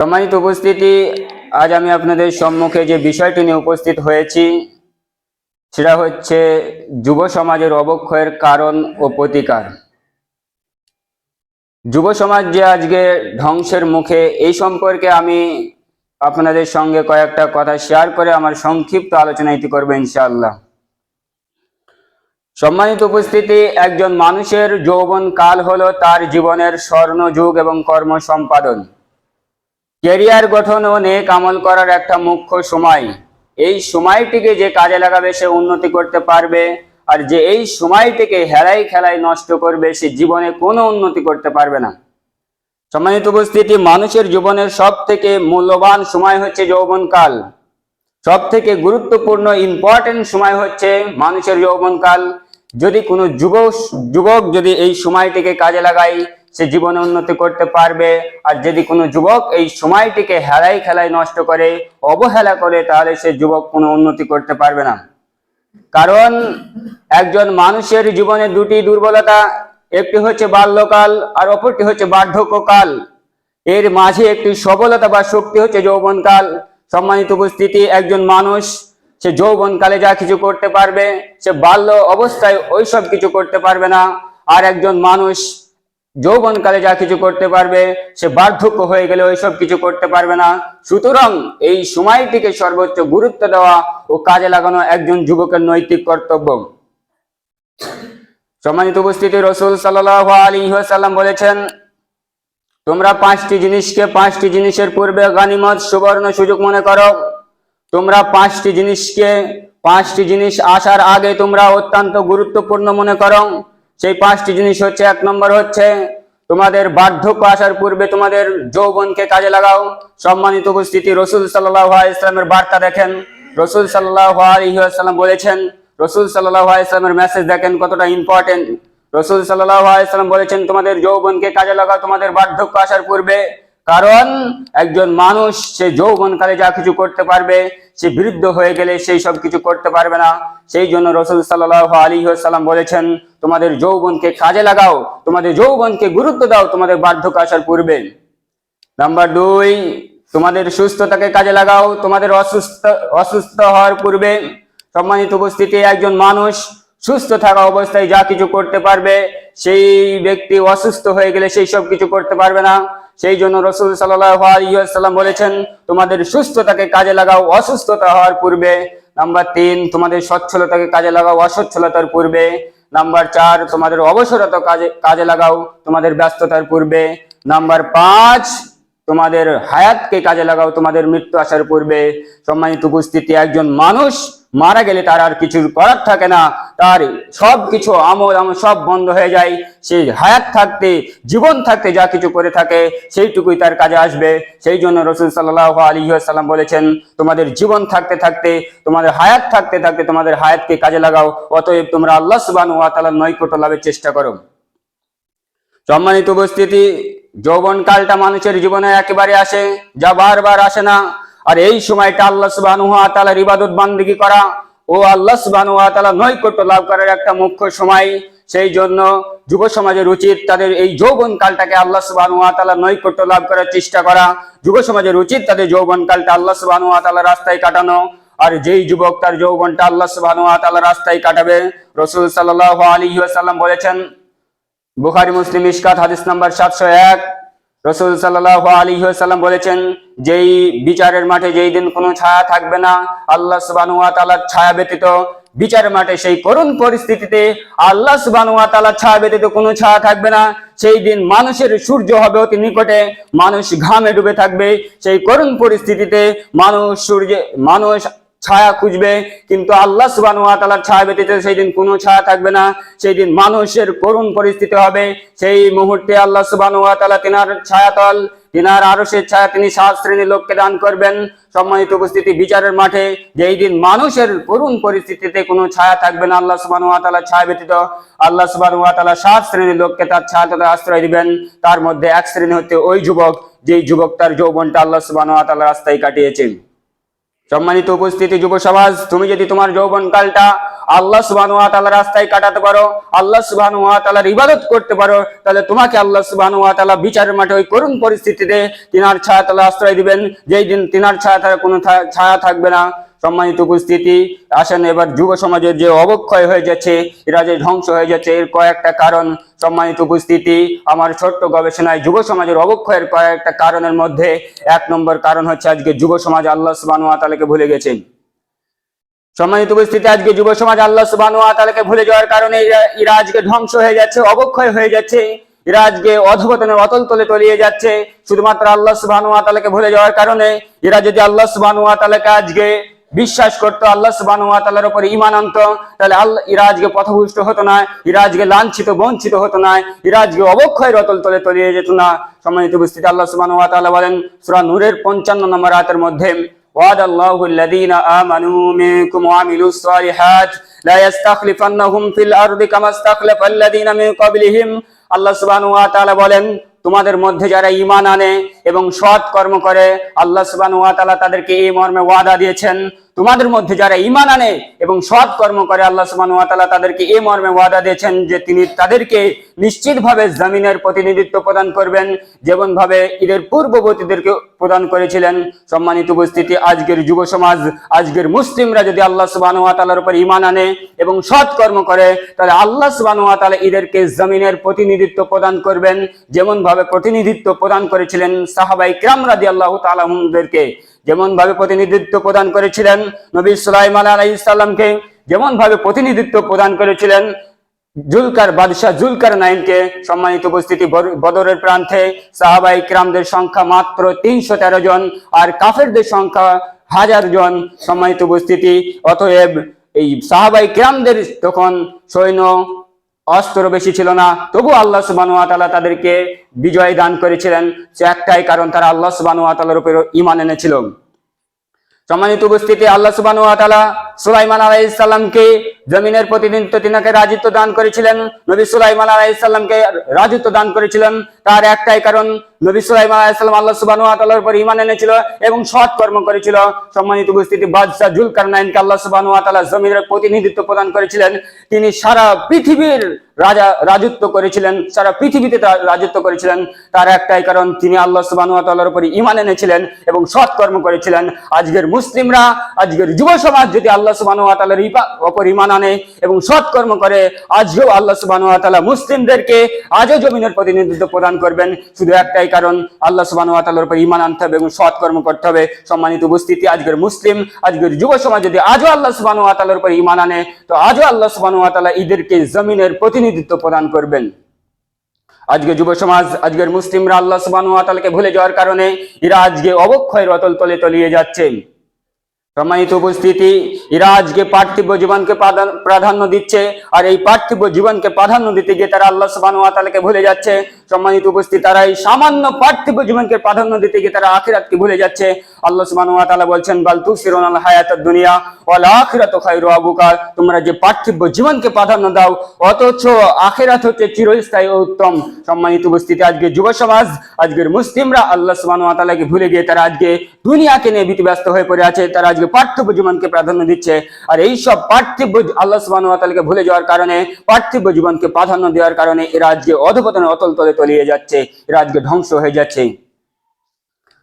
সম্মানিত উপস্থিতি, আজ আমি আপনাদের সম্মুখে যে বিষয়টি নিয়ে উপস্থিত হয়েছি, সেটা হচ্ছে যুব সমাজের অবক্ষয়ের কারণ ও প্রতিকার। যুব সমাজ যে আজকে ধ্বংসের মুখে, এই সম্পর্কে আমি আপনাদের সঙ্গে কয়েকটা কথা শেয়ার করে আমার সংক্ষিপ্ত আলোচনা এটি করব ইনশাআল্লাহ। সম্মানিত উপস্থিতি, একজন মানুষের যৌবন কাল হলো তার জীবনের স্বর্ণযুগ এবং কর্ম সম্পাদন ক্যারিয়ার গঠন ও নেক আমল করার একটা মুখ্য সময়। এই সময়টিকে যে কাজে লাগাবে সে উন্নতি করতে পারবে, আর যে এই সময়টিকে হেলাই খেলায় নষ্ট করবে সে জীবনে কোনো উন্নতি করতে পারবে না। সম্মানিত উপস্থিতি, মানুষের জীবনের সব থেকে মূল্যবান সময় হচ্ছে যৌবনকাল। সব থেকে গুরুত্বপূর্ণ ইম্পর্টেন্ট সময় হচ্ছে মানুষের যৌবনকাল। যদি কোনো যুবক যুবক যদি এই সময়টিকে কাজে লাগায় সে জীবনে উন্নতি করতে পারবে। আর যদি কোনো যুবক এই সময়টিকে হেলাই খেলায় নষ্ট করে, অবহেলা করে, তাহলে সে যুবক কোনো উন্নতি করতে পারবে না। কারণ একজন মানুষের জীবনে দুটি দুর্বলতা, একটি হচ্ছে বাল্যকাল আর অপরটি হচ্ছে বার্ধক্যকাল। এর মাঝে একটি সবলতা বা শক্তি হচ্ছে যৌবনকাল। সম্মানিত উপস্থিতি, একজন মানুষ, সে যৌবনকালে যা কিছু করতে পারবে, সে বাল্য অবস্থায় ওইসব কিছু করতে পারবে না। আর একজন মানুষ যৌবনকালে যা কিছু করতে পারবে, সে বার্ধক্য হয়ে গেলে ওইসব কিছু করতে পারবে না। সুতরাং এই সময়টিকে সর্বোচ্চ গুরুত্ব দেওয়া ও কাজে লাগানো একজন যুবকের নৈতিক কর্তব্য। সম্মানিত উপস্থিতি, রসুল সাল্লাহ আলী সাল্লাম বলেছেন, তোমরা পাঁচটি জিনিসকে পাঁচটি জিনিসের পূর্বে গানিমত, সুবর্ণ সুযোগ মনে করো। তোমরা পাঁচটি জিনিসকে পাঁচটি জিনিস আসার আগে তোমরা অত্যন্ত গুরুত্বপূর্ণ মনে করো। সেই পাঁচটি জিনিস হচ্ছে, এক নম্বর হচ্ছে, তোমাদের বার্ধক্য আসার পূর্বে তোমাদের যৌবনকে কাজে লাগাও। সম্মানিত উপস্থিতি, রসুল সাল্লাহ ইসলামের বার্তা দেখেন। রসুল সাল্লাহ বলেছেন, রসুল সাল্লাহ ইসলামের মেসেজ দেখেন কতটা ইম্পর্টেন্ট রসুল সাল্লাহ বলেছেন, তোমাদের যৌবনকে কাজে লাগাও, তোমাদের বার্ধক্য আসার পূর্বে। কারণ, একজন মানুষ সে যৌবনকালে যা কিছু করতে পারবে, সে বৃদ্ধ হয়ে গেলে সেই সব কিছু করতে পারবে না। সেই জন্য রসুল সাল্লাহ আলী সাল্লাম বলেছেন, তোমাদের যৌবনকে কাজে লাগাও, তোমাদের যৌবনকে গুরুত্ব দাও, তোমাদের বার্ধক্য আসার পূর্বে। নাম্বার দুই, তোমাদের সুস্থতাকে কাজে লাগাও, তোমাদের অসুস্থ অসুস্থ হওয়ার পূর্বে। সম্মানিত উপস্থিতি, একজন মানুষ সুস্থ থাকা অবস্থায় যা কিছু করতে পারবে, সেই ব্যক্তি অসুস্থ হয়ে গেলে সেই সব কিছু করতে পারবে না। সেই জন্য রসুল সাল্লাম বলেছেন, তোমাদের সুস্থতাকে কাজে লাগাও, অসুস্থতা হওয়ার পূর্বে। নাম্বার তিন, তোমাদের সচ্ছলতাকে কাজে লাগাও, অসচ্ছলতার পূর্বে। নাম্বার চার, তোমাদের অবসরতা কাজে কাজে লাগাও, তোমাদের ব্যস্ততার পূর্বে। নাম্বার পাঁচ, তোমাদের হায়াতকে কাজে লাগাও, তোমাদের মৃত্যু আসার পূর্বে। সম্মানিত উপস্থিতি, একজন মানুষ মারা গেলে তার আর কিছু করার থাকে না। তার সব কিছু আমল আমল সব বন্ধ হয়ে যায়। সে হায়াত থাকতে, জীবন থাকতে যা কিছু করে থাকে, সেইটুকুই তার কাজে আসবে। সেই জন্য রসুল সাল্লাহ আলী বলেছেন, তোমাদের জীবন থাকতে থাকতে, তোমাদের হায়াত থাকতে থাকতে তোমাদের হায়াতকে কাজে লাগাও। অতএব তোমরা আল্লাহ সুবান ওয়াতালার নৈকট্য লাভের চেষ্টা করো। সম্মানিত উপস্থিতি যৌবন কালটা মানুষের জীবনে একেবারে আসে, যা বারবার আসে না। আর এই সময়টা আল্লাহ সুবাহ তালার ইবাদত বান্দিগি করা। ও আল্লাহ সুবাহ নৈকট্য লাভ করার একটা মুখ্য সময়। সেই জন্য যুব সমাজের উচিত তাদের এই যৌবন কালটাকে আল্লাহ সুবাহ তালা নৈকট্য লাভ করার চেষ্টা করা। যুব সমাজের উচিত তাদের যৌবন কালটা আল্লাহ সুবাহ তালা রাস্তায় কাটানো। আর যেই যুবক তার যৌবনটা আল্লাহ সুবাহ তালা রাস্তায় কাটাবে, রসুল সাল্লাহ আলী সাল্লাম বলেছেন, বুখারি, মুসলিম ইস্কাত হাদিস নাম্বার সাতশো এক। রসুল সাল্লাহ আলী সাল্লাম বলেছেন, যেই বিচারের মাঠে যেই দিন কোনো ছায়া থাকবে না, আল্লাহ সুবানুয়া তালার ছায়া ব্যতীত বিচারের মাঠে সেই করুণ পরিস্থিতিতে আল্লাহ সুবানুয়া তালার ছায়া ব্যতীত কোনো ছায়া থাকবে না। সেই দিন মানুষের সূর্য হবে অতি নিকটে, মানুষ ঘামে ডুবে থাকবে। সেই করুণ পরিস্থিতিতে মানুষ সূর্যে, মানুষ ছায়া খুঁজবে, কিন্তু আল্লাহ সুবাহ ছায়া ব্যতীত সেই দিন কোনো ছায়া থাকবে না। সেই দিন মানুষের করুণ পরিস্থিতি হবে। সেই মুহূর্তে আল্লাহ সুবাহ তালা তিনার ছায়াতল, তিনার আরও সে ছায়া তিনি সাত শ্রেণির লোককে দান করবেন। সম্মানিত উপস্থিতি, বিচারের মাঠে যেই দিন মানুষের করুণ পরিস্থিতিতে কোনো ছায়া থাকবে না, আল্লাহ সুবাহ তালা ছায়া ব্যতীত, আল্লাহ সুবাহ তালা সাত শ্রেণির লোককে তার ছায়া তথা আশ্রয় দিবেন। তার মধ্যে এক শ্রেণি হচ্ছে ওই যুবক, যেই যুবক তার যৌবনটা আল্লাহ সুবাহ তালা রাস্তায় কাটিয়েছেন। সম্মানিত উপস্থিতি যুব সমাজ, তুমি যদি তোমার যৌবনকালটা আল্লাহ সুবাহ রাস্তায় কাটাতে পারো, আল্লাহ সুবাহ ইবাদত করতে পারো, তাহলে তোমাকে আল্লাহ সুবাহ বিচারের মাঠে ওই করুণ পরিস্থিতিতে তিনার ছায়া তলে আশ্রয় দিবেন। যেই দিন তিনার ছায়া কোনো ছায়া থাকবে না সম্মানিত উপস্থিতি, আসেন এবার যুব সমাজের যে অবক্ষয় হয়ে যাচ্ছে, এরা যে ধ্বংস হয়ে যাচ্ছে, এর কয়েকটা কারণ সম্মানিত উপস্থিতি। আমার ছোট্ট গবেষণায় যুব সমাজের অবক্ষয়ের কয়েকটা কারণের মধ্যে এক নম্বর কারণ হচ্ছে আজকে যুব সমাজ আল্লাহ ওয়া ভুলে গেছেন। সম্মানিত উপস্থিতি, আজকে যুব সমাজ আল্লাহ ওয়া ভুলে যাওয়ার কারণে এরা- আজকে ধ্বংস হয়ে যাচ্ছে, অবক্ষয় হয়ে যাচ্ছে, এরা আজকে অধপতনের অতল তলে তলিয়ে যাচ্ছে। শুধুমাত্র আল্লাহ সুবহান ওয়া ভুলে যাওয়ার কারণে এরা যদি আল্লাহ সুবহান ওয়া আজকে বিশ্বাস করতো আল্লাহ সুবহান ওয়া তাআলার উপর ঈমান আনতো তাহলে আল্লাহ এরা আজকে পথভুষ্ট হতো না এরা আজকে লাঞ্ছিত বঞ্চিত হতো না এরা আজকে অবক্ষয়ের অতল তলে তলিয়ে যেত না সম্মানিত উপস্থিতি আল্লাহ সুবহান ওয়া তাআলা বলেন সূরা নূরের 55 নম্বর আয়াতের মধ্যে وعد الله الذين آمنوا منكم وعملوا الصالحات لا يستخلفنهم في الأرض كما استخلف الذين من قبلهم আল্লাহ সুবহানাহু ওয়া তাআলা বলেন তোমাদের মধ্যে যারা ইমান আনে এবং সৎ কর্ম করে, আল্লাহ সুবান ওয়া তালা তাদেরকে এই মর্মে ওয়াদা দিয়েছেন। তোমাদের মধ্যে যারা ঈমান আনে এবং সৎ কর্ম করে, আল্লাহ সুবহানাহু ওয়া তাআলা তাদেরকে এই মর্মে ওয়াদা দিয়েছেন যে তিনি তাদেরকে নিশ্চিতভাবে জমিনের প্রতিনিধিত্ব প্রদান করবেন যেমন ভাবে ঈদের পূর্ববর্তীদেরকে প্রদান করেছিলেন। সম্মানিত উপস্থিতি, আজকের যুব সমাজ, আজকের মুসলিমরা যদি আল্লাহ সুবহানাহু ওয়া তাআলার উপর ঈমান আনে এবং সৎ কর্ম করে, তাহলে আল্লাহ সুবহানাহু ওয়া তাআলা ঈদেরকে জমিনের প্রতিনিধিত্ব প্রদান করবেন। যেমন ভাবে প্রতিনিধিত্ব প্রদান করেছিলেন সাহাবাই কিরাম আল্লাহ তাআলা আনহুদেরকে যেমন ভাবে প্রতিনিধিত্ব প্রদান করেছিলেন নবী সুলাইমান আলাইহিস সালামকে যেমন ভাবে প্রতিনিধিত্ব প্রদান করেছিলেন জুলকার বাদশাহ জুলকার নাইনকে, সম্মানিত উপস্থিতি বদরের প্রান্তে সাহাবাই কিরামদের সংখ্যা মাত্র তিনশো তেরো জন আর কাফেরদের সংখ্যা হাজার জন, সম্মানিত উপস্থিতি। অতএব এই সাহাবাই কিরামদের তখন সৈন্য অস্ত্র বেশি ছিল না। তবু আল্লাহ সুবানু আতালা তাদেরকে বিজয় দান করেছিলেন। সে একটাই কারণ, তারা আল্লাহ সুবানু আতালার উপর ইমান এনেছিল। সম্মানিত উপস্থিতি, আল্লাহ সুবানু তাআলা সুলাইমান আলাইহিস সালামকে জমিনের প্রতিনিধিত্ব তিনাকে রাজত্ব দান করেছিলেন, নবী সুলাইমান আলাইহিস সালামকে রাজত্ব দান করেছিলেন। তার একটাই কারণ, নবী সুলাইমান আলাইহিস সালাম আল্লাহ সুবহানাহু ওয়া তাআলার উপর ঈমান এনেছিল এবং সৎ কর্ম করেছিল। সম্মানিত উপস্থিতি, বাদশাহ জুলকারনাইনকে আল্লাহ সুবহানাহু ওয়া তাআলা জমিনের প্রতিনিধিত্ব প্রদান করেছিলেন। তিনি সারা পৃথিবীর রাজা, রাজত্ব করেছিলেন, সারা পৃথিবীতে তার রাজত্ব করেছিলেন। তার একটাই কারণ, তিনি আল্লাহ তাআলার উপর ঈমান এনেছিলেন এবং সৎ কর্ম করেছিলেন। আজকের মুসলিমরা, আজকের যুব সমাজ যদি আল্লাহ ওয়া তাআলার ইবা- উপর ঈমান আনে এবং সৎ কর্ম করে। আজও আল্লাহ সুবহানাহু ওয়া তাআলা মুসলিমদেরকে আজও জমিনের প্রতিনিধিত্ব প্রদান করবেন। শুধু একটাই কারণ, আল্লাহ সুবহানাহু ওয়া তাআলার উপর ঈমান আনতে হবে এবং সৎ কর্ম করতে হবে। সম্মানিত উপস্থিতি, আজকের মুসলিম, আজকের যুব সমাজ যদি আজও আল্লাহ সুবহানাহু ওয়া তাআলার উপর ঈমান আনে, তো আজও আল্লাহ সুবহানাহু ওয়া তাআলা ঈদেরকে জমিনের প্রতিনিধিত্ব প্রদান করবেন। আজকে যুব সমাজ, আজকের মুসলিমরা আল্লাহ তাআলাকে ভুলে যাওয়ার কারণে এরা আজকে অবক্ষয়ের অতল তলে তলিয়ে যাচ্ছে। সম্মানিত উপস্থিতি, ইরাজকে, পার্থিব জীবনকে প্রাধান্য দিচ্ছে, আর এই পার্থিব জীবনকে প্রাধান্য দিতে গিয়ে তারা আল্লাহ তাআলাকে ভুলে যাচ্ছে। সম্মানিত উপস্থিতি, তারা এই সামান্য পার্থিব জীবনকে প্রাধান্য দিতে গিয়ে তারা আখিরাতকে ভুলে যাচ্ছে। আল্লাহ সুবহানাহু বলছেন, বাল তুসিরুনাল হায়াতাদ দুনিয়া ওয়াল আখিরাতু খায়রু আবুকা তোমরা যে পার্থিব জীবনকে প্রাধান্য দাও, অথচ আখিরাত হচ্ছে চিরস্থায়ী উত্তম। সম্মানিত উপস্থিতি, আজকে যুব সমাজ, আজকের মুসলিমরা আল্লাহ ভুলে গিয়ে তারা আজকে দুনিয়াকে নিয়ে হয়ে পড়ে আছে। তারা আজকে পার্থিব জীবনকে প্রাধান্য দিচ্ছে। আর এই সব পার্থিব আল্লাহ তাআলাকে ভুলে যাওয়ার কারণে, পার্থিব জীবনকে প্রাধান্য দেওয়ার কারণে এরা আজকে অধপতনে অতল তলে তলিয়ে যাচ্ছে এরা ধ্বংস হয়ে যাচ্ছে।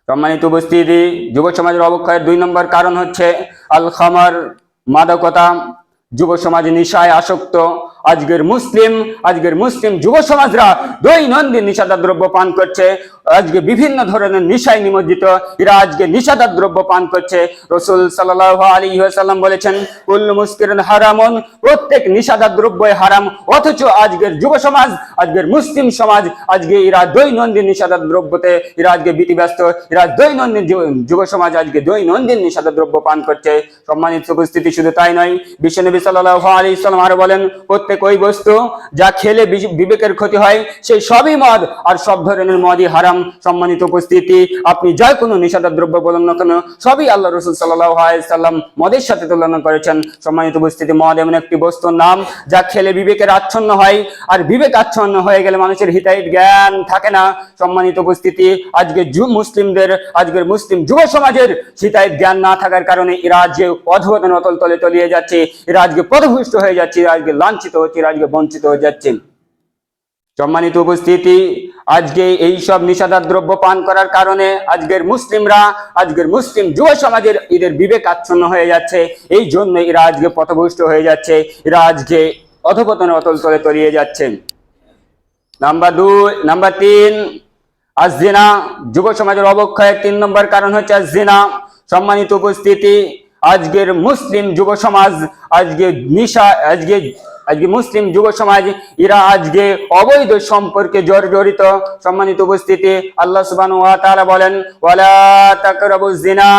সম্মানিত উপস্থিতি, যুব সমাজের অবক্ষয়ের দুই নম্বর কারণ হচ্ছে আল খামার মাদকতা, যুব সমাজ নিশায় আসক্ত আজকের মুসলিম আজকের মুসলিম যুব সমাজরা দৈনন্দিন নিষাদার দ্রব্য পান করছে। আজকে বিভিন্ন ধরনের নিশায় নিমজ্জিত, এরা আজকে নিষাদার দ্রব্য পান করছে। রসুল সাল্লাহ আলী সাল্লাম বলেছেন কুল্লু মুস্কিরন হারামন প্রত্যেক নিষাদার দ্রব্যই হারাম। অথচ আজকের যুব সমাজ, আজকের মুসলিম সমাজ, আজকে এরা দৈনন্দিন নিষাদার দ্রব্যতে এরা আজকে ব্যতিব্যস্ত এরা দৈনন্দিন যুব- সমাজ আজকে দৈনন্দিন নিষাদার দ্রব্য পান করছে। সম্মানিত উপস্থিতি শুধু তাই নয়, বিশ্বনবী সাল্লাহ আলী ইসলাম আরও বলেন, প্রত্যেক বিবেক ওই বস্তু? যা খেলে বিবেকের ক্ষতি হয়, সেই সবই মদ। আর সব ধরনের মদই হারাম। সম্মানিত উপস্থিতি, আপনি যা কোনো নিষেধার দ্রব্য বলেন না কেন, সবই আল্লাহ রসুল সাল্লাম মদের সাথে তুলনা করেছেন। সম্মানিত উপস্থিতি, মদ এমন একটি বস্তুর নাম যা খেলে বিবেকের আচ্ছন্ন হয়। আর বিবেক আচ্ছন্ন হয়ে গেলে মানুষের হিতাহিত জ্ঞান থাকে না। সম্মানিত উপস্থিতি, আজকে মুসলিমদের, আজকের মুসলিম যুব সমাজের হিতাহিত জ্ঞান না থাকার কারণে এরা আজকে অধবতন অতল তলে তলিয়ে যাচ্ছে। এরা আজকে পদভুষ্ট হয়ে যাচ্ছে। আজকে লাঞ্ছিত হচ্ছে আজকে বঞ্চিত হয়ে যাচ্ছে সম্মানিত উপস্থিতি, আজকে এই সব নিষেধার দ্রব্য পান করার কারণে আজকের মুসলিমরা, আজকের মুসলিম যুব সমাজের এদের বিবেক আচ্ছন্ন হয়ে যাচ্ছে। এই জন্য এরা আজকে পথভুষ্ট হয়ে যাচ্ছে। এরা আজকে অধপতনে অতল তলে তলিয়ে যাচ্ছেন। নাম্বার দুই, নাম্বার তিন আজ জিনা যুব সমাজের অবক্ষয়ের তিন নম্বর কারণ হচ্ছে আজ জিনা সম্মানিত উপস্থিতি, আজকের মুসলিম যুব সমাজ, আজকে নিশা, আজকে আজকে মুসলিম যুব সমাজ এরা আজকে অবৈধ সম্পর্কে জর্জরিত সম্মানিত উপস্থিতি, আল্লাহ সুবহানাহু ওয়া তাআলা বলেন, ওয়ালা তাকরাবুজ জিনা,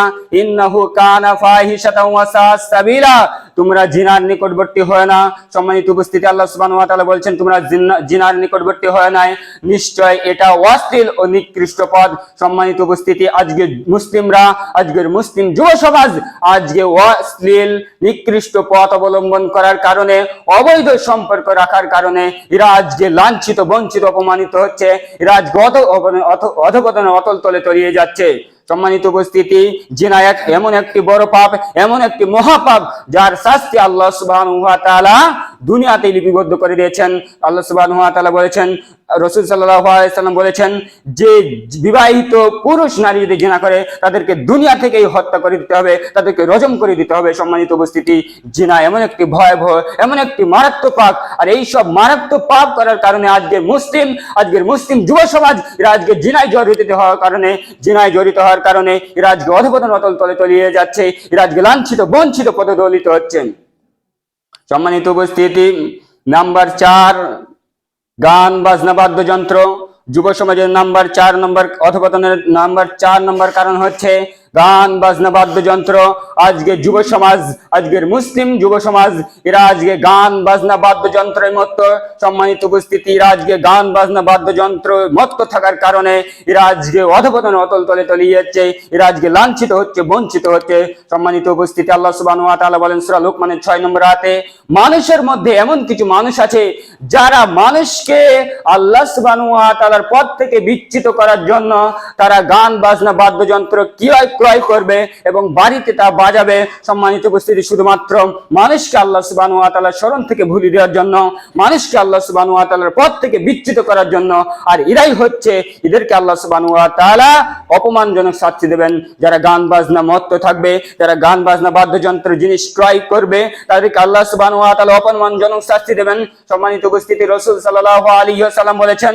ইন্নাহু কানা ফাহিশাতাও ওয়া সাবিলা। তোমরা জিনার নিকটবর্তী হয় না। সম্মানিত উপস্থিতি, আল্লাহ তাআলা বলছেন, তোমরা জিনার নিকটবর্তী হয় নাই। নিশ্চয় এটা অশ্লীল ও নিকৃষ্ট পদ। সম্মানিত উপস্থিতি, আজকে মুসলিমরা, আজকের মুসলিম যুব সমাজ আজকে অশ্লীল, নিকৃষ্ট পথ অবলম্বন করার কারণে, অবৈধ সম্পর্ক রাখার কারণে, এরা আজকে লাঞ্ছিত, বঞ্চিত, অপমানিত হচ্ছে। এরা আজকে অধ অধ- অধপতনে অতল তলে তলিয়ে যাচ্ছে। সম্মানিত উপস্থিতি জিনায়াত এমন একটি বড় পাপ এমন একটি মহাপাপ যার শাস্তি আল্লাহ তাআলা দুনিয়াতে লিপিবদ্ধ করে দিয়েছেন। আল্লাহ তাআলা বলেছেন, রসুল সাল্লাম বলেছেন, যে বিবাহিত পুরুষ নারী যদি জিনা করে, তাদেরকে দুনিয়া থেকেই হত্যা করে দিতে হবে, তাদেরকে রজম করে দিতে হবে সম্মানিত উপস্থিতি। জিনা এমন একটি ভয়াবহ, এমন একটি মারাত্মক পাপ, আর এই সব মারাত্মক পাপ করার কারণে আজকের মুসলিম আজকের মুসলিম যুব সমাজ, এরা আজকে জিনায় জড়িত হওয়ার কারণে জিনায় জড়িত হওয়ার কারণে, এরা আজকে অধপতন অতল তলে তলিয়ে যাচ্ছে, এরা আজকে লাঞ্ছিত, বঞ্চিত পদদলিত হচ্ছেন। সম্মানিত উপস্থিতি, নাম্বার চার, গান, বাজনা, বাদ্যযন্ত্র, যুব সমাজের নাম্বার চার নম্বর, অধপতনের নাম্বার চার নম্বর কারণ হচ্ছে গান, বাজনা, বাদ্যযন্ত্র, আজকে যুব সমাজ, আজকের মুসলিম যুব সমাজ, এরা আজকে গান, বাজনা, বাদ্যযন্ত্রের মতো। সম্মানিত উপস্থিতি, এরা আজকে গান, বাজনা বাদ্যযন্ত্র মত্ত থাকার কারণে এরা আজকে অধপতন অতল তলে তলিয়ে যাচ্ছে, এরা আজকে লাঞ্ছিত হচ্ছে, বঞ্চিত হচ্ছে। সম্মানিত উপস্থিতি, আল্লাহ তাআলা বলেন সূরা লোকমানের 6 নম্বর আয়াতে, মানুষের মধ্যে এমন কিছু মানুষ আছে, যারা মানুষকে আল্লাহ তাআলার পথ থেকে বিচ্ছিত করার জন্য তারা গান, বাজনা, বাদ্যযন্ত্র ক্রয় ক্রয় করবে এবং বাড়িতে তা বাজাবে। সম্মানিত উপস্থিতি, শুধুমাত্র মানুষকে আল্লাহ সুবহানাহু ওয়া তাআলার স্মরণ থেকে ভুলিয়ে দেওয়ার জন্য, মানুষকে আল্লাহ সুবহানাহু ওয়া তাআলার পথ থেকে বিচ্ছিত করার জন্য, আর এরাই হচ্ছে এদেরকে আল্লাহ সুবহানাহু ওয়া তাআলা অপমানজনক শাস্তি দেবেন। যারা গান, বাজনা, মত্ত থাকবে, যারা গান, বাজনা, বাদ্যযন্ত্র, জিনিস ক্রয় করবে, তাদেরকে আল্লাহ সুবহানাহু ওয়া তাআলা অপমানজনক শাস্তি দেবেন। সম্মানিত উপস্থিতি, রসুল সাল্লাল্লাহু আলী ওয়াসাল্লাম বলেছেন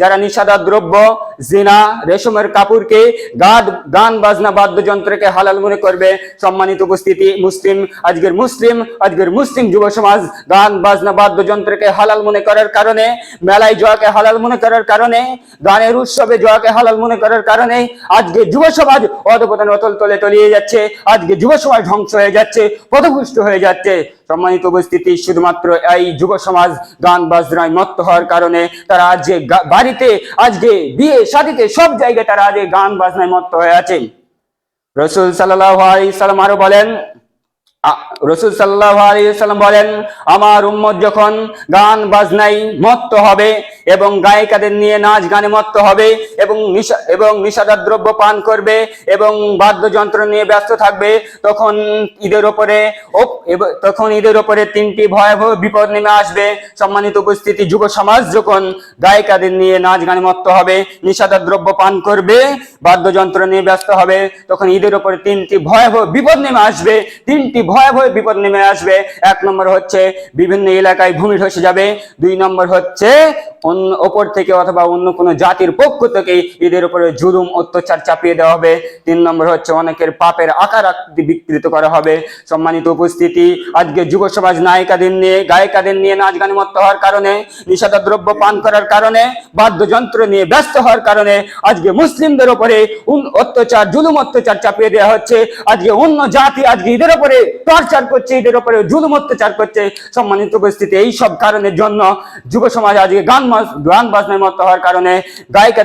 যারা নিষাদা দ্রব্য জিনা, রেশমের কাপড়কে গান গান বাজনা, বাদ্যযন্ত্রকে হালাল মনে করবে। সম্মানিত উপস্থিতি, মুসলিম, আজকের মুসলিম আজকের মুসলিম যুব সমাজ গান বাজনা, বাদ্যযন্ত্রকে হালাল মনে করার কারণে, মেলায় জয়াকে হালাল মনে করার কারণে, গানের উৎসবে জয়াকে হালাল মনে করার কারণে, আজকে যুব সমাজ অধপতন অতল তলে তলিয়ে যাচ্ছে। আজকে যুব সমাজ ধ্বংস হয়ে যাচ্ছে পথভুষ্ট হয়ে যাচ্ছে। সম্মানিত উপস্থিতি, শুধুমাত্র এই যুব সমাজ গান বাজনায় মত্ত হওয়ার কারণে তারা আজকে বাড়িতে আজকে বিয়ে শাদিতে সব জায়গায় তারা আজকে গান বাজনায় মত্ত হয়ে আছে। রসুল সাল্লাহ সাল্লাম আরও বলেন রসুল সাল্লাহ আলাইসাল্লাম বলেন, আমার উম্মত যখন গান বাজনাই মত্ত হবে এবং গায়িকাদের নিয়ে নাচ গানে মত্ত হবে এবং এবং নিষাদার দ্রব্য পান করবে এবং বাদ্যযন্ত্র নিয়ে ব্যস্ত থাকবে, তখন ঈদের ওপরে তখন ঈদের ওপরে তিনটি ভয়াবহ বিপদ নেমে আসবে। সম্মানিত উপস্থিতি, যুব সমাজ যখন গায়িকাদের নিয়ে নাচ গানে মত্ত হবে নিষাদার দ্রব্য পান করবে, বাদ্যযন্ত্র নিয়ে ব্যস্ত হবে, তখন ঈদের ওপরে তিনটি ভয়াবহ বিপদ নেমে আসবে, তিনটি ভয়াবহ বিপদ নেমে আসবে। এক নম্বর হচ্ছে, বিভিন্ন এলাকায় ভূমি ধসে যাবে। দুই নম্বর হচ্ছে অন্য ওপর থেকে অথবা অন্য কোনো জাতির পক্ষ থেকে এদের উপরে জুলুম, অত্যাচার চাপিয়ে দেওয়া হবে। তিন নম্বর হচ্ছে অনেকের পাপের আকার আকৃতি বিকৃত করা হবে। সম্মানিত উপস্থিতি, আজকে যুব সমাজ নায়িকাদের নিয়ে, গায়িকাদের নিয়ে নাচ গানে মত্ত হওয়ার কারণে, নিষেধা দ্রব্য পান করার কারণে, বাদ্যযন্ত্র নিয়ে ব্যস্ত হওয়ার কারণে আজকে মুসলিমদের উপরে অত্যাচার, জুলুম, অত্যাচার চাপিয়ে দেওয়া হচ্ছে। আজকে অন্য জাতি আজকে এদের উপরে টর্চার করছে, এদের উপরে জুলুম, অত্যাচার করছে। সম্মানিত উপস্থিতি, এই সব কারণের জন্য যুব সমাজ আজকে গান গান বাজনায় মত্ত হওয়ার কারণে, গায়িকা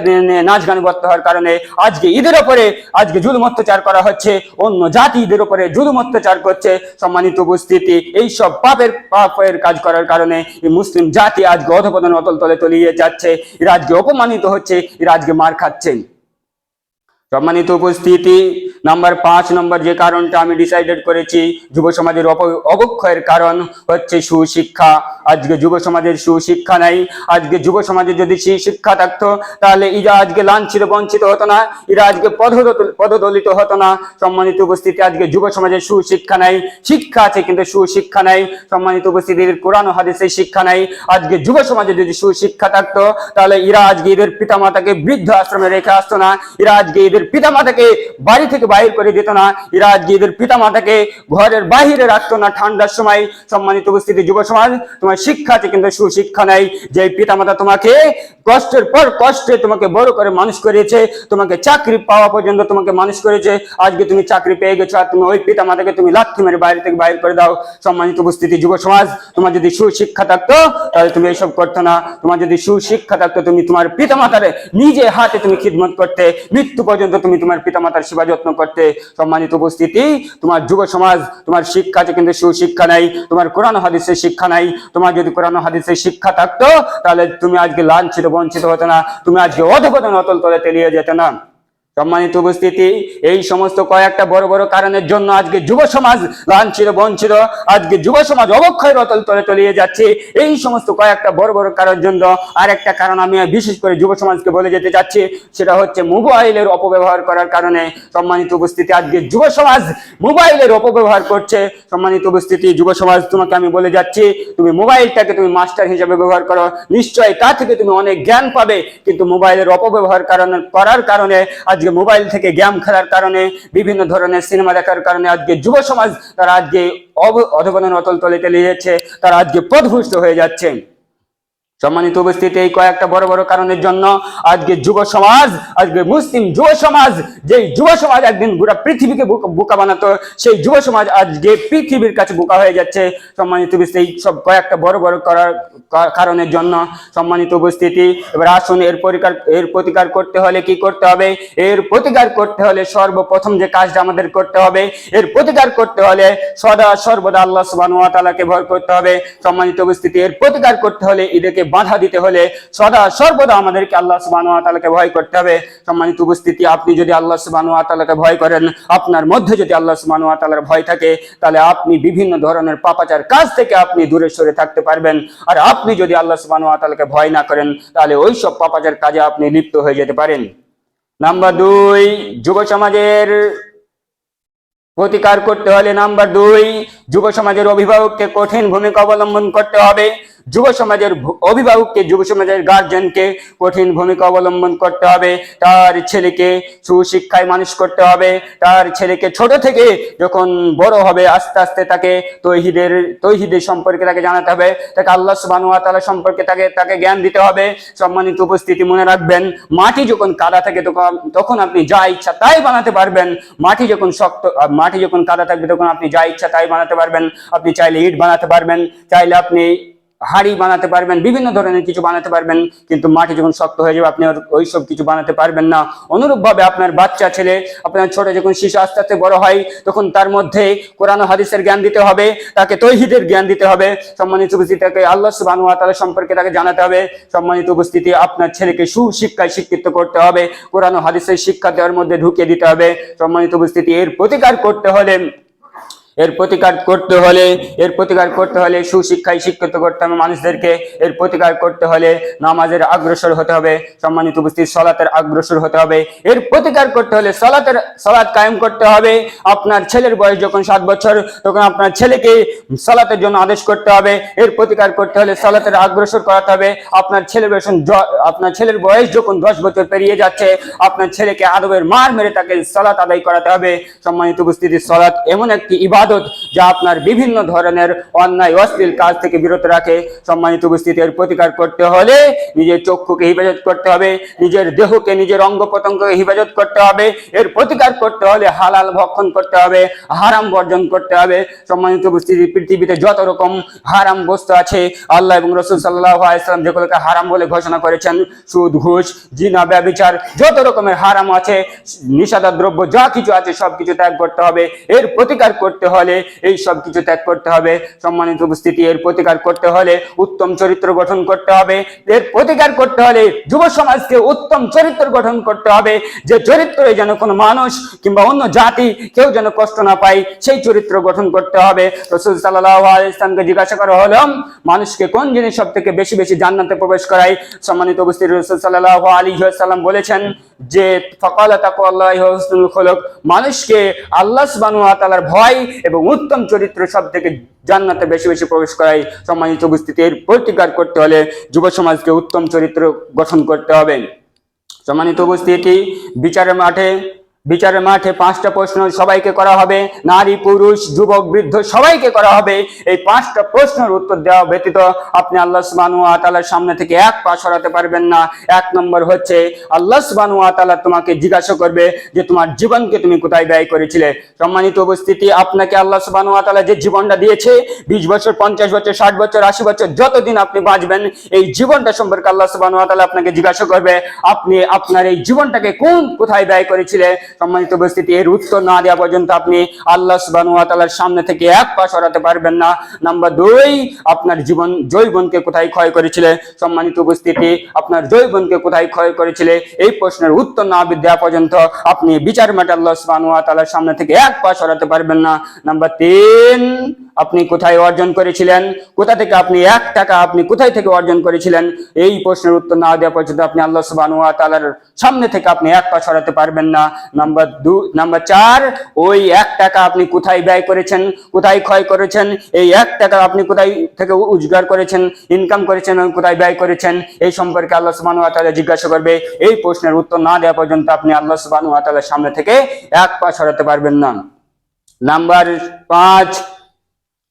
নাচ গান মত্ত হওয়ার কারণে আজকে ঈদের ওপরে, আজকে জুলুম অত্যাচার করা হচ্ছে, অন্য জাতি ঈদের ওপরে জুলুম অত্যাচার করছে, সম্মানিত উপস্থিতি এইসব পাপের পাপের কাজ করার কারণে মুসলিম জাতি আজকে অধপতন অতল তলে তলিয়ে যাচ্ছে, এরা আজকে অপমানিত হচ্ছে, এরা আজকে মার খাচ্ছেন। সম্মানিত উপস্থিতি নাম্বার পাঁচ নম্বর যে কারণটা আমি ডিসাইডেড করেছি, যুব সমাজের অবক্ষয়ের কারণ হচ্ছে সুশিক্ষা। আজকে যুব সমাজের সুশিক্ষা নাই। আজকে যুব সমাজে যদি সেই শিক্ষা থাকতো, তাহলে এরা আজকে লাঞ্ছিত, বঞ্চিত হতো না। এরা আজকে পদদলিত- হতো না। সম্মানিত উপস্থিতি, আজকে যুব সমাজের সুশিক্ষা নাই। শিক্ষা আছে, কিন্তু সুশিক্ষা নাই। সম্মানিত উপস্থিতি কোরআন ও হাদিসের শিক্ষা নাই। আজকে যুব সমাজে যদি সুশিক্ষা থাকতো, তাহলে ইরা আজকে এদের পিতামাতাকে বৃদ্ধ আশ্রমে রেখে আসতো না। এরা আজকে এদের পিতামাতাকে বাড়ি থেকে বাহির করে দিত না। এরা আজকে এদের পিতামাতাকে ঘরের বাহিরে রাখতো না। ঠান্ডার সময় সম্মানিত উপস্থিতি যুব সমাজ, তোমার শিক্ষা আছে কিন্তু সুশিক্ষা নাই। যে পিতামাতা তোমাকে কষ্টের পর কষ্টে তোমাকে বড় করে মানুষ করেছে, তোমাকে চাকরি পাওয়া পর্যন্ত তোমাকে মানুষ করেছে, আজকে তুমি চাকরি পেয়ে গেছো আর তুমি ওই পিতামাতাকে তুমি লাথি মেরে বাইরে থেকে বাইর করে দাও। সম্মানিত উপস্থিতি যুব সমাজ, তোমার যদি সুশিক্ষা থাকতো, তাহলে তুমি এইসব করতো না। তোমার যদি সুশিক্ষা থাকতো, তুমি তোমার পিতামাতারে নিজে হাতে তুমি খিদমত করতে, মৃত্যু পর্যন্ত তুমি তোমার পিতামাতার সেবা যত্ন করতে সম্মানিত উপস্থিতি। তোমার যুব সমাজ, তোমার শিক্ষাতে কিন্তু সুশিক্ষা নাই, তোমার কোরআন হাদিসের শিক্ষা নাই। তোমার যদি কোরআন হাদিসের শিক্ষা থাকতো, তাহলে তুমি আজকে লাঞ্ছিত, বঞ্চিত হতো না। তুমি আজকে অধপতন অতল তলে তেলিয়ে যেতে না। সম্মানিত উপস্থিতি, এই সমস্ত কয়েকটা বড় বড় কারণের জন্য আজকে যুব সমাজ লাঞ্ছিত, বঞ্চিত, আজকে যুব সমাজ অবক্ষয় রতল তলে তলিয়ে যাচ্ছে। এই সমস্ত কয়েকটা বড় বড় কারণের জন্য আর একটা কারণ আমি বিশেষ করে যুব সমাজকে বলে যেতে চাচ্ছি, সেটা হচ্ছে মোবাইলের অপব্যবহার করার কারণে সম্মানিত উপস্থিতি। আজকে যুব সমাজ মোবাইলের অপব্যবহার করছে। সম্মানিত উপস্থিতি, যুব সমাজ, তোমাকে আমি বলে যাচ্ছি, তুমি মোবাইলটাকে তুমি মাস্টার হিসেবে ব্যবহার করো। নিশ্চয়ই তা থেকে তুমি অনেক জ্ঞান পাবে, কিন্তু মোবাইলের অপব্যবহার কারণে করার কারণে আজকে মোবাইল থেকে গেম খেলার কারণে, বিভিন্ন ধরনের সিনেমা দেখার কারণে আজকে যুব সমাজ তারা আজকে অধপতন অতল তলে চলে যাচ্ছে তারা আজকে পদভুষ্ট হয়ে যাচ্ছে। সম্মানিত উপস্থিতি এই কয়েকটা বড় বড় কারণের জন্য আজকে যুব সমাজ, আজকে মুসলিম যুব সমাজ, যেই যুব সমাজ একদিন গোটা পৃথিবীকে বোকা- বানাতো, সেই যুব সমাজ আজকে পৃথিবীর কাছে বোকা হয়ে যাচ্ছে। সম্মানিত উপস্থিতি, এই সব কয়েকটা বড় বড় করার কারণের জন্য সম্মানিত উপস্থিতি। এবার আসুন, এর পরিকার, এর প্রতিকার করতে হলে কি করতে হবে? এর প্রতিকার করতে হলে সর্বপ্রথম যে কাজটা আমাদের করতে হবে, এর প্রতিকার করতে হলে সদা সর্বদা আল্লাহ সুবহানাহু ওয়া তাআলাকে ভয় করতে হবে। সম্মানিত উপস্থিতি, এর প্রতিকার করতে হলে এদেরকে বাধা দিতে হলে সদা সর্বদা আমাদেরকে আল্লাহ সুবহানাহু ওয়া তাআলাকে ভয় করতে হবে। সম্মানিত উপস্থিতি, আপনি যদি আল্লাহ সুবহানাহু ওয়া তাআলাকে ভয় করেন, আপনার মধ্যে যদি আল্লাহ সুবহানাহু ওয়া ভয় থাকে, তাহলে আপনি বিভিন্ন ধরনের পাপাচার কাজ থেকে আপনি দূরে সরে থাকতে পারবেন। আর আপনি যদি আল্লাহ সুবহানাহু ওয়া ভয় না করেন, তাহলে ওই সব পাপাচার কাজে আপনি লিপ্ত হয়ে যেতে পারেন। নাম্বার দুই, যুব সমাজের প্রতিকার করতে হলে নাম্বার দুই, যুব সমাজের অভিভাবককে কঠিন ভূমিকা অবলম্বন করতে হবে। যুব সমাজের অভিভাবককে, যুব সমাজের গার্জেনকে কঠিন ভূমিকা অবলম্বন করতে হবে। তার ছেলেকে সুশিক্ষায় মানুষ করতে হবে। তার ছেলেকে ছোট থেকে যখন বড় হবে, আস্তে আস্তে তাকে তৈহিদের তৈহিদের সম্পর্কে তাকে জানাতে হবে। তাকে আল্লাহ সুবহানাহু সম্পর্কে তাকে তাকে জ্ঞান দিতে হবে। সম্মানিত উপস্থিতি মনে রাখবেন, মাটি যখন কাদা থাকে তখন তখন আপনি যা ইচ্ছা তাই বানাতে পারবেন। মাটি যখন শক্ত মাটি যখন কাদা থাকবে তখন আপনি যা ইচ্ছা তাই বানাতে পারবেন। আপনি চাইলে ইট বানাতে পারবেন। চাইলে আপনি হাড়ি বানাতে পারবেন, বিভিন্ন ধরনের কিছু বানাতে পারবেন, কিন্তু মাটি যখন শক্ত হয়ে যাবে, আপনি আর ওইসব কিছু বানাতে পারবেন না। অনুরূপভাবে আপনার বাচ্চা ছেলে, আপনার ছোট যখন শিশু আস্তে আস্তে বড় হয়, তখন তার মধ্যে কোরআন হাদিসের জ্ঞান দিতে হবে, তাকে তৈহিদের জ্ঞান দিতে হবে, সম্মানিত উপস্থিতি তাকে আল্লাহ তাআলা সম্পর্কে তাকে জানাতে হবে, সম্মানিত উপস্থিতি আপনার ছেলেকে সুশিক্ষায় শিক্ষিত করতে হবে, কোরআন হাদিসের শিক্ষা দেওয়ার মধ্যে ঢুকিয়ে দিতে হবে, সম্মানিত উপস্থিতি এর প্রতিকার করতে হলে এর প্রতিকার করতে হলে, এর প্রতিকার করতে হলে সুশিক্ষায় শিক্ষিত করতে হবে মানুষদেরকে। এর প্রতিকার করতে হলে নামাজের অগ্রসর হতে হবে, সম্মানিত উপস্থিত, সলাতের অগ্রসর হতে হবে। এর প্রতিকার করতে হলে সলাতের সলাৎ কায়েম করতে হবে। আপনার ছেলের বয়স যখন সাত বছর, তখন আপনার ছেলেকে সলাতের জন্য আদেশ করতে হবে। এর প্রতিকার করতে হলে সলাতের অগ্রসর করাতে হবে। আপনার ছেলের বয়স আপনার ছেলের বয়স যখন দশ বছর পেরিয়ে যাচ্ছে, আপনার ছেলেকে আদবের মার মেরে তাকে সলাত আদায় করাতে হবে। সম্মানিত উপস্থিতি সলাৎ এমন একটি ইবাদত যা আপনার বিভিন্ন ধরনের অন্যায়, অশ্লীল কাজ থেকে বিরত রাখে। সম্মানিত উপস্থিতি প্রতিকার করতে হলে নিজের চক্ষুকে হিফাজত করতে হবে, নিজের দেহকে, নিজের অঙ্গ প্রত্যঙ্গকে হিফাজত করতে হবে। এর প্রতিকার করতে হলে হালাল ভক্ষণ করতে হবে, হারাম বর্জন করতে হবে। সম্মানিত উপস্থিতি, পৃথিবীতে যত রকম হারাম বস্তু আছে, আল্লাহ এবং রসুল সাল্লাহ আলাইসালাম যেগুলোকে হারাম বলে ঘোষণা করেছেন, সুদ, ঘুষ, জিনা ব্যবচার যত রকমের হারাম আছে নিষাদা দ্রব্য যা কিছু আছে সব কিছু ত্যাগ করতে হবে। এর প্রতিকার করতে হলে এই সব কিছু ত্যাগ করতে হবে। সম্মানিত উপস্থিতি, এর প্রতিকার করতে হলে উত্তম চরিত্র গঠন করতে হবে। এর প্রতিকার করতে হলে যুব সমাজকে উত্তম চরিত্র গঠন করতে হবে। যে চরিত্রে যেন কোনো মানুষ কিংবা অন্য জাতি কেউ যেন কষ্ট না পায়, সেই চরিত্র গঠন করতে হবে। রসুল সাল্লাহ ইসলামকে জিজ্ঞাসা করা হলো, মানুষকে কোন জিনিস সব থেকে বেশি বেশি জান্নাতে প্রবেশ করায়? সম্মানিত উপস্থিত, রসুল সাল্লাহ আলী সাল্লাম বলেছেন যে, ফকাল তাকু আল্লাহ হসনুল খলক। মানুষকে আল্লাহ সুবানু তালার ভয় এবং উত্তম চরিত্র সব থেকে জান্নাতে বেশি বেশি প্রবেশ করায় সম্মানিত উপস্থিতি এর প্রতিকার করতে হলে যুব সমাজকে উত্তম চরিত্র গঠন করতে হবে। সম্মানিত উপস্থিতি, বিচারের মাঠে বিচারের মাঠে পাঁচটা প্রশ্ন সবাইকে করা হবে। নারী, পুরুষ, যুবক, বৃদ্ধ সবাইকে করা হবে। এই পাঁচটা প্রশ্নের উত্তর দেওয়া ব্যতীত আপনি আল্লাহ সুবানু আতালার সামনে থেকে এক পা সরাতে পারবেন না। এক নম্বর হচ্ছে, আল্লাহ সুবানু আতালা তোমাকে জিজ্ঞাসা করবে যে তোমার জীবনকে তুমি কোথায় ব্যয় করেছিলে। সম্মানিত উপস্থিতি, আপনাকে আল্লাহ সুবানু আতালা যে জীবনটা দিয়েছে, বিশ বছর, পঞ্চাশ বছর, ষাট বছর, আশি বছর, যতদিন আপনি বাঁচবেন, এই জীবনটা সম্পর্কে আল্লাহ সুবানু আতালা আপনাকে জিজ্ঞাসা করবে, আপনি আপনার এই জীবনটাকে কোন কোথায় ব্যয় করেছিলে? সম্মানিত উপস্থিতি, এর উত্তর না দেওয়া পর্যন্ত আপনি আল্লাহ আতালার সামনে থেকে এক পা সরাতে পারবেন না। নাম্বার দুই, আপনার জীবন জৈবনকে কোথায় ক্ষয় করেছিলে? সম্মানিত উপস্থিতি, আপনার জৈবনকে কোথায় ক্ষয় করেছিলে? এই প্রশ্নের উত্তর না দেওয়া পর্যন্ত আপনি বিচার মাঠে আল্লাহ আতালার সামনে থেকে এক পা সরাতে পারবেন না। নাম্বার তিন, আপনি কোথায় অর্জন করেছিলেন? কোথা থেকে আপনি এক টাকা আপনি কোথায় থেকে অর্জন করেছিলেন? এই প্রশ্নের উত্তর না দেওয়া পর্যন্ত আপনি আল্লাহ তালার সামনে থেকে আপনি এক পা সরাতে পারবেন না। নাম্বার দু, নাম্বার চার, ওই এক টাকা আপনি কোথায় ব্যয় করেছেন, কোথায় ক্ষয় করেছেন, এই এক টাকা আপনি কোথায় থেকে উজগার করেছেন ইনকাম করেছেন কোথায় ব্যয় করেছেন, এই সম্পর্কে আল্লাহ সুবানু তালা জিজ্ঞাসা করবে। এই প্রশ্নের উত্তর না দেওয়া পর্যন্ত আপনি আল্লাহ সুবানু তালার সামনে থেকে এক পা সরাতে পারবেন না। নাম্বার পাঁচ,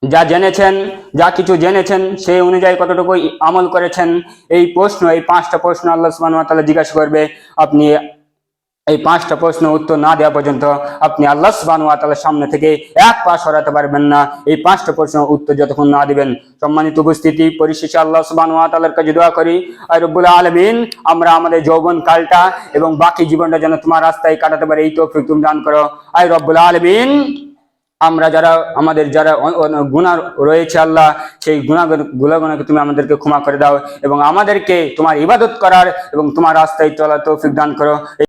যা জেনেছেন, যা কিছু জেনেছেন সেই অনুযায়ী কতটুকু আমল করেছেন, এই প্রশ্ন, এই পাঁচটা প্রশ্ন আল্লাহ সুবহানাহু ওয়া জিজ্ঞাসা করবে। আপনি এই পাঁচটা প্রশ্ন উত্তর না দেওয়া পর্যন্ত আপনি আল্লাহ ওয়া সামনে থেকে এক পা সরাতে পারবেন না। এই পাঁচটা প্রশ্ন উত্তর যতক্ষণ না দিবেন। সম্মানিত উপস্থিতি, পরিশেষে আল্লাহ ওয়া কাছে দোয়া করি। আর রব্বুল আলামিন, আমরা আমাদের যৌবন কালটা এবং বাকি জীবনটা যেন তোমার রাস্তায় কাটাতে পারে, এই তৌফিক তুমি দান করো। আয় রব্বুল আলামিন, আমরা যারা, আমাদের যারা গুণা রয়েছে আল্লাহ, সেই গুণা গুণাগুণাকে তুমি আমাদেরকে ক্ষমা করে দাও এবং আমাদেরকে তোমার ইবাদত করার এবং তোমার রাস্তায় চলা তৌফিক দান করো।